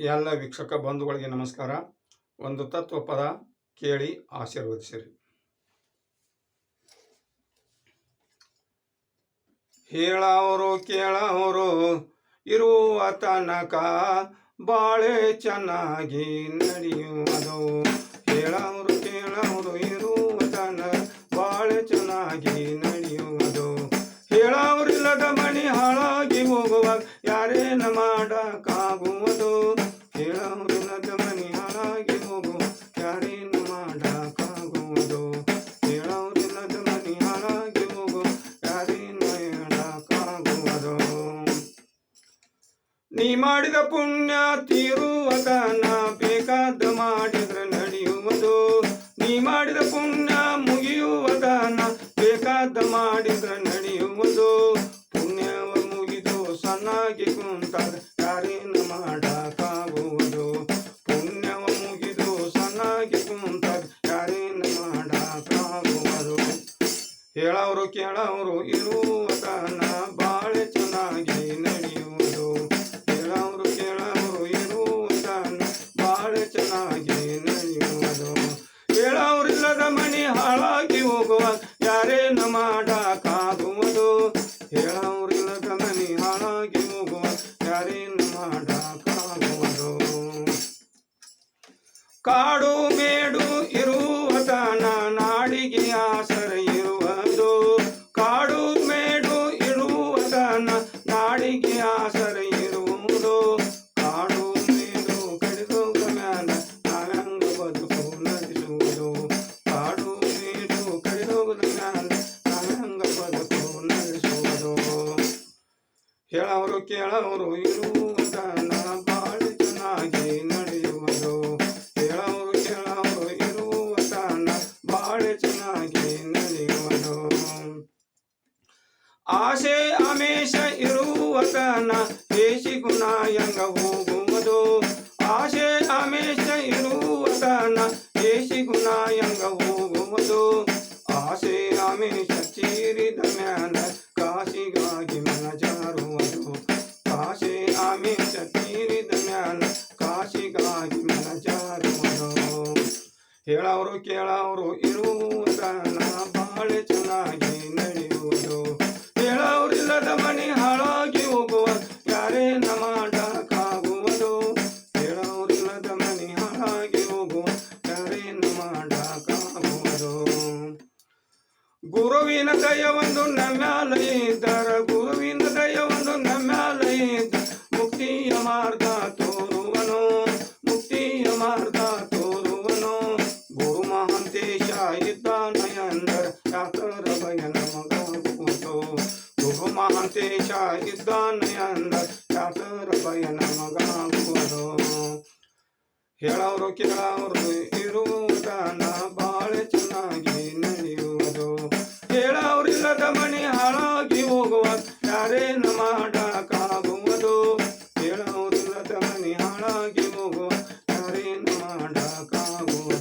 ಎಲ್ಲ ವೀಕ್ಷಕ ಬಂಧುಗಳಿಗೆ ನಮಸ್ಕಾರ. ಒಂದು ತತ್ವ ಪದ ಕೇಳಿ ಆಶೀರ್ವದಿಸಿರಿ. ಹೇಳವರು ಕೇಳವರು ಇರುವ ತನಕ ಬಾಳೆ ಚೆನ್ನಾಗಿ ನಡೆಯುವುದು. ಹೇಳವರು ಕೇಳವರು ಇರುವ ತನಕ ಬಾಳೆ ಚೆನ್ನಾಗಿ ನಡೆಯುವುದು. ಹೇಳವರಿಲ್ಲದ ಮಣಿ ಹಾಳಾಗಿ ಹೋಗುವಾಗ ಯಾರೇನ ಮಾಡಕ್ಕಾಗುವುದು ನೀ ಮಾಡಿದ ಪುಣ್ಯ ತೀರುವ ತನ ಬೇಕಾದ ಮಾಡಿದ್ರ ನಡೆಯುವುದು. ನೀ ಮಾಡಿದ ಪುಣ್ಯ ಮುಗಿಯುವ ತನ ಬೇಕಾದ ಮಾಡಿದ್ರ ನಡೆಯುವುದು. ಪುಣ್ಯವ ಮುಗಿದು ಸಣ್ಣಾಗಿ ಕುಂತಾದ ಯಾರೇನು ಮಾಡಕ್ಕಾಗುವುದು? ಪುಣ್ಯವ ಮುಗಿದು ಸಣ್ಣಾಗಿ ಕುಂತಾಗ ಯಾರೇನು ಮಾಡಕ್ಕಾಗುವುದು? ಹೇಳವರು ಕೇಳವರು ಇರುವ ಚೆನ್ನಾಗಿ ನಡೆಯುವುದು. ಹೇಳೋರಿಲ್ಲದ ಮನೆ ಹಾಳಾಗಿ ಹೋಗುವ, ಯಾರೇನು ಮಾಡಕ್ಕಾಗುವುದು? ಹೇಳೋರಿಲ್ಲದ ಮನೆ ಹಾಳಾಗಿ ಹೋಗುವ, ಯಾರೇನು ಮಾಡಕ್ಕಾಗುವುದು? ಕಾಡು ಮೇಡು ಹೇಳವರು ಕೇಳವರು ಇರುವ ತನ ಬಾಳೆ ಚೆನ್ನಾಗಿ ನಡೆಯುವುದು. ಹೇಳವರು ಕೇಳವರು ಇರುವ ತನ ಬಾಳೆ ಚೆನ್ನಾಗಿ ನಡೆಯುವುದು. ಆಸೆ ಆಮೇಶ ಇರುವ ತನ ದೇಶಿ ಗುಣ ಎಂಗ ಹೋಗುವುದು? ಆಸೆ ಆಮೇಶ ಇರುವ ತನ ದೇಶಿ ಗುಣ ಎಂಗ ಹೋಗುವುದು? ಆಸೆ ಆಮೇಶ ಹೇಳವರು ಕೇಳವರು ಇರುವುದನ್ನ ಬಾಳೆ ಚೆನ್ನಾಗಿ ನಡೆಯುವುದು. ಹೇಳವರಿಲ್ಲದ ಮನೆ ಹಾಳಾಗಿ ಹೋಗುವ ಯಾರೇನ ಮಾಡಕ್ಕಾಗುವುದು ಹೇಳವರಿಲ್ಲದ ಮನೆ ಹಾಳಾಗಿ ಹೋಗುವ ಯಾರೇನ ಮಾಡಕ್ಕಾಗುವುದು ಗುರುವಿನ ದಯವೊಂದು ನಮ್ಯಾಲ ಇದ್ದರ ಬಹುಮಹಾಂತೇಶ ಇದ್ದಾನೆಯಂದ ಯಾತರ ಭಯ ನಮಗಾಗುವುದು ಹೇಳೋರು ಕೇಳೋರು ಇರುವುದನ್ನ ಬಾಳ ಚೆನ್ನಾಗಿ ನಡೆಯುವುದು. ಹೇಳೋರಿಲ್ಲದ ಮಣಿ ಹಾಳಾಗಿ ಹೋಗುವ, ಯಾರೇನು ಮಾಡಕ್ಕಾಗುವುದು? ಹೇಳೋರಿಲ್ಲದ ಮಣಿ ಹಾಳಾಗಿ ಹೋಗುವ, ಯಾರೇನು ಮಾಡಕ್ಕಾಗುವುದು?